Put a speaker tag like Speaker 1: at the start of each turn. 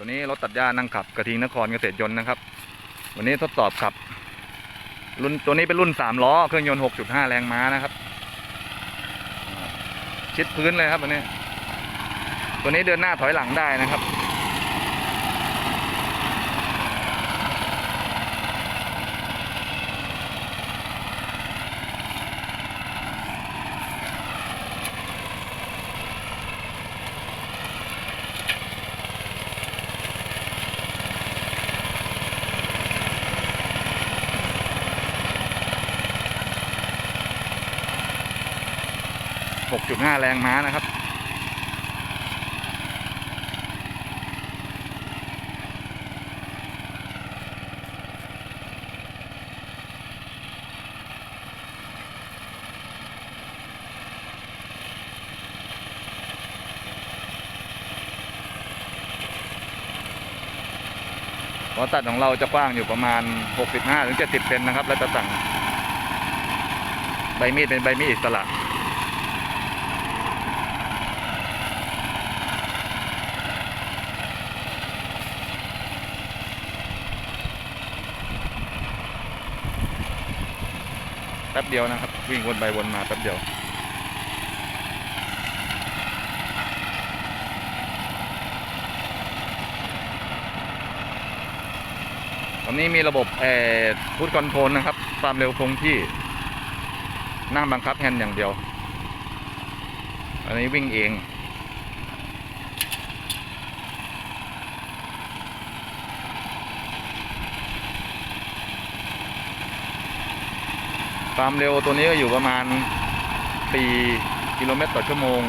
Speaker 1: ตัวนี้รถตัดหญ้านั่งขับกระทิงนครเกษตรยนต์นะครับ วันนี้ทดสอบขับ รุ่นตัวนี้เป็นรุ่นสามล้อเครื่องยนต์หกจุดห้าแรงม้านะครับ ชิดพื้นเลยครับวันนี้ ตัวนี้เดินหน้าถอยหลังได้นะครับ 6.5 แรงม้านะครับ หัวตัดของเราจะกว้างอยู่ประมาณ 65-70เซนนะครับ แล้วจะสั่งใบมีดเป็นใบมีดอิสระ ป๊บเดียวนะครับ วิ่งวนไปวนมาแป๊บเดียวตอนนี้มีระบบแอร์พุทคอนโทรลนะครับความเร็วคงที่นั่งบังคับแฮนด์อย่างเดียว อันนี้วิ่งเอง ความเร็วตัวนี้ก็อยู่ประมาณ 4 กิโลเมตรต่อชั่วโมง